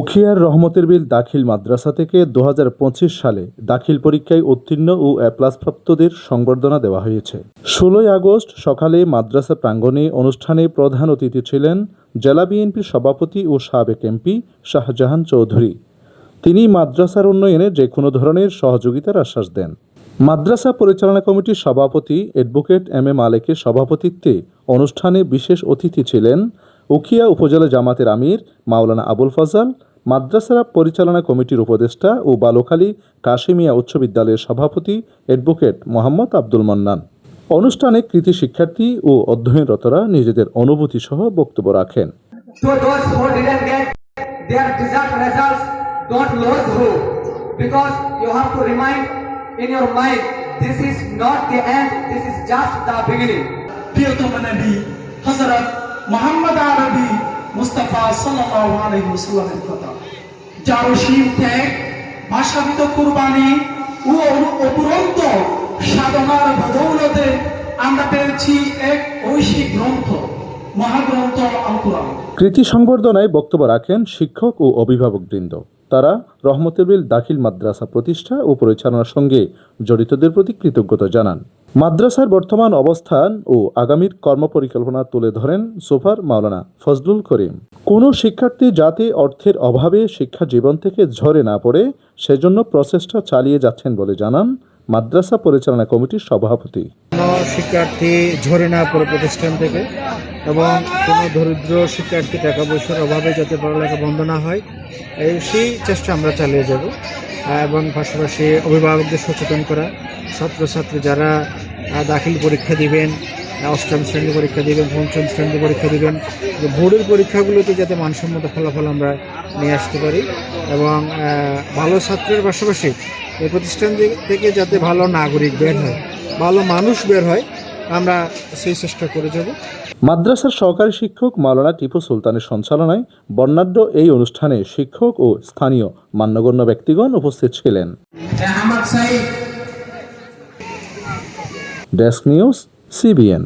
উখিয়ার রহমতের বিল দাখিল মাদ্রাসা থেকে দু হাজার পঁচিশ সালে দাখিল পরীক্ষায় উত্তীর্ণ ও প্রাপ্তদের সংবর্ধনা দেওয়া হয়েছে। ষোলোই আগস্ট সকালে মাদ্রাসা প্রাঙ্গণে অনুষ্ঠানে প্রধান অতিথি ছিলেন জেলা বিএনপির সভাপতি ও সাবেক এমপি শাহজাহান চৌধুরী। তিনি মাদ্রাসার উন্নয়নে যে কোনো ধরনের সহযোগিতার আশ্বাস দেন। মাদ্রাসা পরিচালনা কমিটির সভাপতি অ্যাডভোকেট এম এ মালেকের সভাপতিত্বে অনুষ্ঠানে বিশেষ অতিথি ছিলেন উখিয়া উপজেলা জামাতের আমির মাওলানা আবুল ফজল মাদ্রাসা পরিচালনা কমিটির উপদেষ্টা ও বালুখালী কাশিমিয়া উচ্চ বিদ্যালয়ের সভাপতি অ্যাডভোকেট মোহাম্মদ আব্দুল মান্নান অনুষ্ঠানে কৃতি শিক্ষার্থী ও অধ্যয়নরতরা নিজেদের অনুভূতি সহ বক্তব্য রাখেন this is not the end, this is just the beginning. প্রিয়তম নবী হযরত মোহাম্মদ আরবি মুস্তাফা সাল্লাল্লাহু কথা। যার অসীম ত্যাগ ভাষাবিত কুরবানি ও অপুরন্ত সাধনার বদৌলতে আমরা পেয়েছি এক ঐশী গ্রন্থ, মহাগ্রন্থ আল কৃতি সংবর্ধনায় বক্তব্য রাখেন শিক্ষক ও অভিভাবকবৃন্দ তারা রহমতের বিল দাখিল মাদ্রাসা প্রতিষ্ঠা ও পরিচালনার সঙ্গে জড়িতদের প্রতি কৃতজ্ঞতা জানান। মাদ্রাসার বর্তমান অবস্থান ও আগামীর কর্মপরিকল্পনা তুলে ধরেন সোফার মাওলানা ফজলুল করিম। কোনো শিক্ষার্থী যাতে অর্থের অভাবে শিক্ষা জীবন থেকে ঝরে না পড়ে, সেজন্য প্রচেষ্টা চালিয়ে যাচ্ছেন বলে জানান মাদ্রাসা পরিচালনা কমিটির সভাপতি। শিক্ষার্থী ঝরে না পড়ে প্রতিষ্ঠান থেকে এবং কোনো দরিদ্র শিক্ষার্থী টাকা পয়সার অভাবে যাতে পড়ালেখা বন্ধ না হয়, এই সেই চেষ্টা আমরা চালিয়ে যাব। এবং পাশাপাশি অভিভাবকদের সচেতন করা, ছাত্রছাত্রী যারা দাখিল পরীক্ষা দিবেন অষ্টম শ্রেণি পরীক্ষা দিবেন পঞ্চম শ্রেণি পরীক্ষা দিবেন। যে বোর্ডের পরীক্ষাগুলোতে যাতে মানসম্মত ফলাফল আমরা নিয়ে আসতে পারি এবং ভালো ছাত্রের পাশাপাশি এই প্রতিষ্ঠান থেকে- থেকে যাতে ভালো নাগরিক বের হয় ভালো মানুষ বের হয় আমরা সেই চেষ্টা করে যাব। মাদ্রাসার সহকারী শিক্ষক মাওলানা টিপু সুলতানের সঞ্চালনায় বর্ণাঢ্য এই অনুষ্ঠানে শিক্ষক ও স্থানীয় মান্যগণ্য ব্যক্তিগণ উপস্থিত ছিলেন। Ahmad Saeed desk news CBN